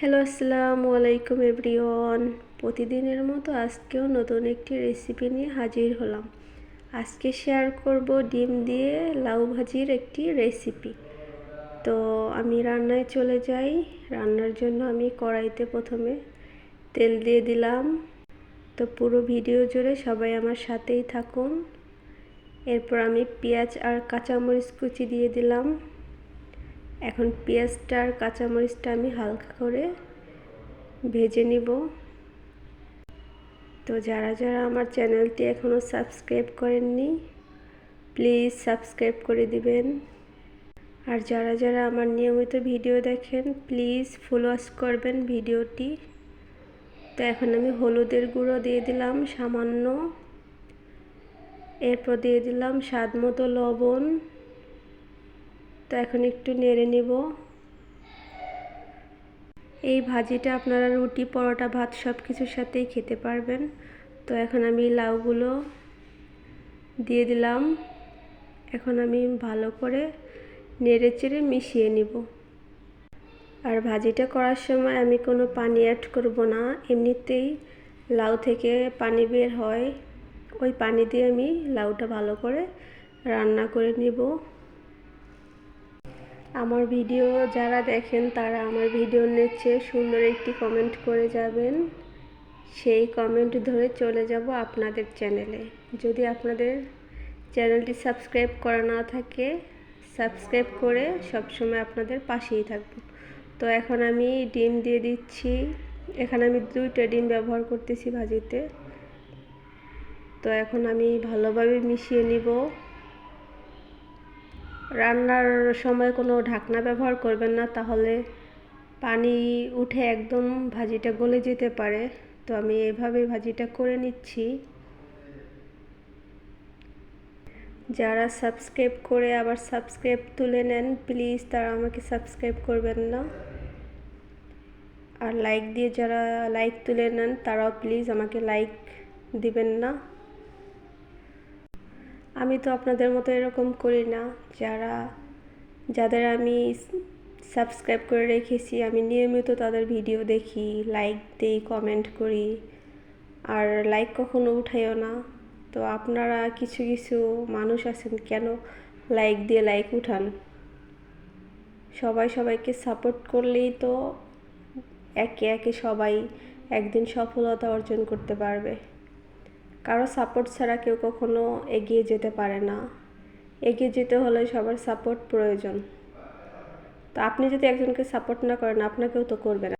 Hello, আসসালামু আলাইকুম everyone. প্রতিদিনের মতো আজকেও নতুন একটি রেসিপি নিয়ে হাজির হলাম। আজকে শেয়ার করব ডিম দিয়ে লাউ ভাজির একটি রেসিপি তো আমি রান্নায় চলে যাই। রান্নার জন্য আমি কড়াইতে প্রথমে তেল দিয়ে দিলাম। তো পুরো ভিডিও জুড়ে সবাই আমার সাথেই থাকুন। এরপর আমি পেঁয়াজ আর কাঁচামরিচ কুচি দিয়ে দিলাম। এখন পেঁয়াজটা আর কাঁচামরিচটা আমি হালকা করে ভেজে নিব। তো যারা যারা আমার চ্যানেলটি এখনও সাবস্ক্রাইব করেননি, প্লিজ সাবস্ক্রাইব করে দিবেন। আর যারা যারা আমার নিয়মিত ভিডিও দেখেন, প্লিজ ফলোয়াস করবেন ভিডিওটি। তো এখন আমি হলুদের গুঁড়ো দিয়ে দিলাম সামান্য। এরপর দিয়ে দিলাম স্বাদ মতো লবণ। তো এখন একটু নেড়ে নিব। এই ভাজিটা আপনারা রুটি, পরোটা, ভাত সব কিছুর সাথেই খেতে পারবেন। তো এখন আমি লাউগুলো দিয়ে দিলাম। এখন আমি ভালো করে নেড়ে চেড়ে মিশিয়ে নিব। আর ভাজিটা করার সময় আমি কোনো পানি অ্যাড করব না। এমনিতেই লাউ থেকে পানি বের হয়। ওই পানি দিয়ে আমি লাউটা ভালো করে রান্না করে নিব। আমার ভিডিও যারা দেখেন তারা আমার ভিডিওর নিচে সুন্দর একটি কমেন্ট করে যাবেন। সেই কমেন্ট ধরে চলে যাব আপনাদের চ্যানেলে যদি আপনাদের চ্যানেলটি সাবস্ক্রাইব করা না থাকে সাবস্ক্রাইব করে সবসময় আপনাদের পাশেই থাকব। তো এখন আমি ডিম দিয়ে দিচ্ছি। এখানে আমি দুইটা ডিম ব্যবহার করতেছি ভাজিতে। তো এখন আমি ভালোভাবে মিশিয়ে নিব। রান্নার সময় কোনো ঢাকনা ব্যবহার করবেন না, তাহলে পানি উঠে একদম ভাজিটা গলে যেতে পারে। তো আমি এভাবে ভাজিটা করে নিচ্ছি। যারা সাবস্ক্রাইব করে আবার সাবস্ক্রাইব তুলে নেন, প্লিজ তারা আমাকে সাবস্ক্রাইব করবেন না। আর লাইক দিয়ে যারা লাইক তুলে নেন, তারাও প্লিজ আমাকে লাইক দিবেন না। আমি তো আপনাদের মতো এরকম করি না। যারা, যাদের আমি সাবস্ক্রাইব করে রেখেছি, আমি নিয়মিত তাদের ভিডিও দেখি লাইক দিই কমেন্ট করি। আর লাইক কখনো উঠাইও না। তো আপনারা কিছু কিছু মানুষ আছেন, কেন লাইক দিয়ে লাইক উঠান? সবাই সবাইকে সাপোর্ট করলেই তো একে একে সবাই একদিন সফলতা অর্জন করতে পারবে। কারও সাপোর্ট ছাড়া কেউ কখনো এগিয়ে যেতে পারে না। এগিয়ে যেতে হলে সবার সাপোর্ট প্রয়োজন। তো আপনি যদি একজনকে সাপোর্ট না করেন, আপনাকেও তো করবে না।